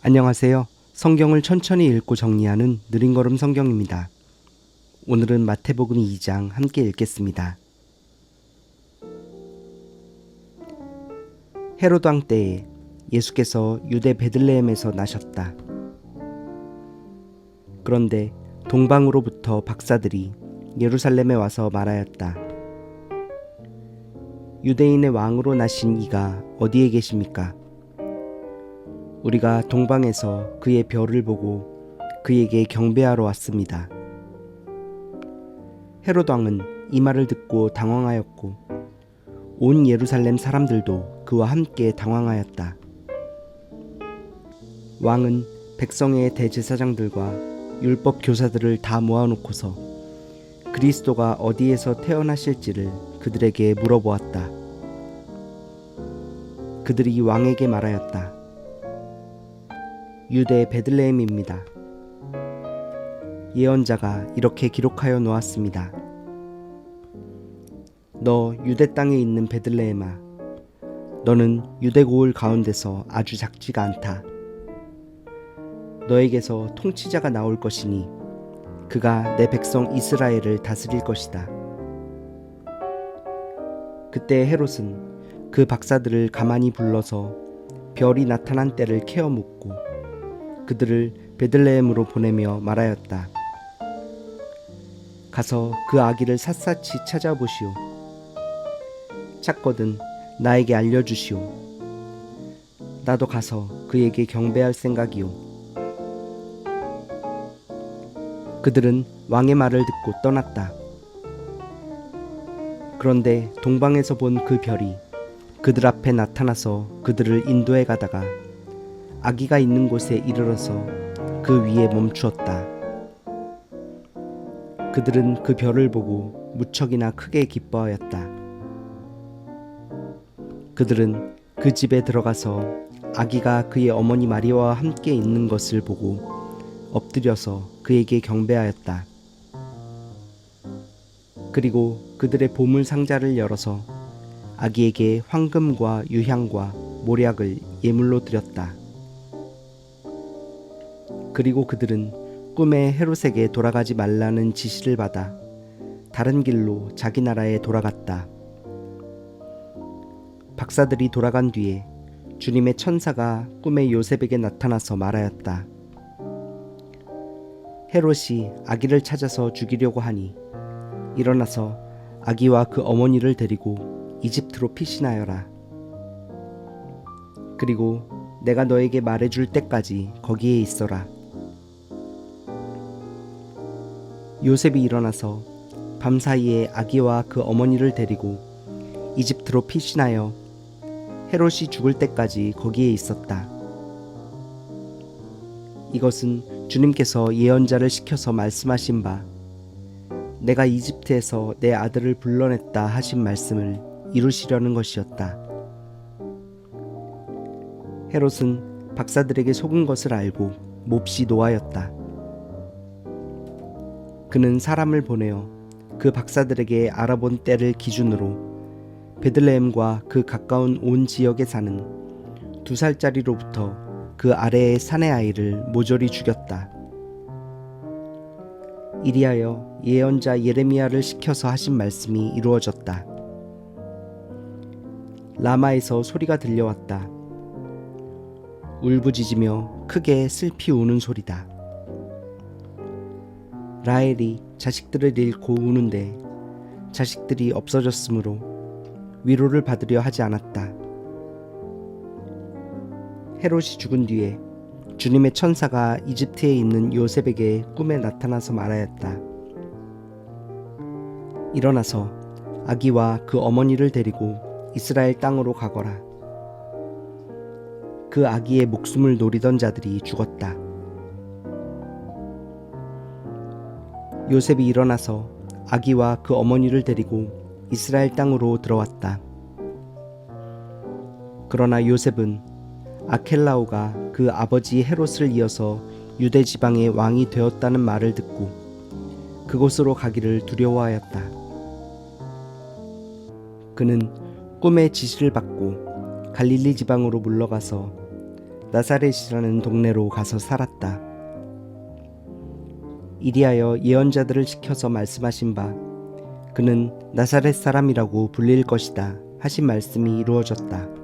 안녕하세요. 성경을 천천히 읽고 정리하는 느린 걸음 성경입니다. 오늘은 마태복음 2장 함께 읽겠습니다. 헤로드 왕 때에 예수께서 유대 베들레헴에서 나셨다. 그런데 동방으로부터 박사들이 예루살렘에 와서 말하였다. 유대인의 왕으로 나신 이가 어디에 계십니까? 우리가 동방에서 그의 별을 보고 그에게 경배하러 왔습니다. 헤롯 왕은 이 말을 듣고 당황하였고 온 예루살렘 사람들도 그와 함께 당황하였다. 왕은 백성의 대제사장들과 율법 교사들을 다 모아놓고서 그리스도가 어디에서 태어나실지를 그들에게 물어보았다. 그들이 왕에게 말하였다. 유대 베들레헴입니다. 예언자가 이렇게 기록하여 놓았습니다. 너 유대 땅에 있는 베들레헴아, 너는 유대 고을 가운데서 아주 작지가 않다. 너에게서 통치자가 나올 것이니 그가 내 백성 이스라엘을 다스릴 것이다. 그때 헤롯은 그 박사들을 가만히 불러서 별이 나타난 때를 캐어 묻고 그들을 베들레헴으로 보내며 말하였다. 가서 그 아기를 샅샅이 찾아보시오. 찾거든 나에게 알려주시오. 나도 가서 그에게 경배할 생각이오. 그들은 왕의 말을 듣고 떠났다. 그런데 동방에서 본 그 별이 그들 앞에 나타나서 그들을 인도해 가다가 아기가 있는 곳에 이르러서 그 위에 멈추었다. 그들은 그 별을 보고 무척이나 크게 기뻐하였다. 그들은 그 집에 들어가서 아기가 그의 어머니 마리아와 함께 있는 것을 보고 엎드려서 그에게 경배하였다. 그리고 그들의 보물 상자를 열어서 아기에게 황금과 유향과 모략을 예물로 드렸다. 그리고 그들은 꿈에 헤롯에게 돌아가지 말라는 지시를 받아 다른 길로 자기 나라에 돌아갔다. 박사들이 돌아간 뒤에 주님의 천사가 꿈에 요셉에게 나타나서 말하였다. 헤롯이 아기를 찾아서 죽이려고 하니 일어나서 아기와 그 어머니를 데리고 이집트로 피신하여라. 그리고 내가 너에게 말해줄 때까지 거기에 있어라. 요셉이 일어나서 밤사이에 아기와 그 어머니를 데리고 이집트로 피신하여 헤롯이 죽을 때까지 거기에 있었다. 이것은 주님께서 예언자를 시켜서 말씀하신 바 내가 이집트에서 내 아들을 불러냈다 하신 말씀을 이루시려는 것이었다. 헤롯은 박사들에게 속은 것을 알고 몹시 노하였다. 그는 사람을 보내어 그 박사들에게 알아본 때를 기준으로 베들레헴과 그 가까운 온 지역에 사는 두 살짜리로부터 그 아래의 사내 아이를 모조리 죽였다. 이리하여 예언자 예레미야를 시켜서 하신 말씀이 이루어졌다. 라마에서 소리가 들려왔다. 울부짖으며 크게 슬피 우는 소리다. 라헬이 자식들을 잃고 우는데 자식들이 없어졌으므로 위로를 받으려 하지 않았다. 헤롯이 죽은 뒤에 주님의 천사가 이집트에 있는 요셉에게 꿈에 나타나서 말하였다. 일어나서 아기와 그 어머니를 데리고 이스라엘 땅으로 가거라. 그 아기의 목숨을 노리던 자들이 죽었다. 요셉이 일어나서 아기와 그 어머니를 데리고 이스라엘 땅으로 들어왔다. 그러나 요셉은 아켈라오가 그 아버지 헤롯을 이어서 유대 지방의 왕이 되었다는 말을 듣고 그곳으로 가기를 두려워하였다. 그는 꿈의 지시를 받고 갈릴리 지방으로 물러가서 나사렛이라는 동네로 가서 살았다. 이리하여 예언자들을 시켜서 말씀하신 바 그는 나사렛 사람이라고 불릴 것이다 하신 말씀이 이루어졌다.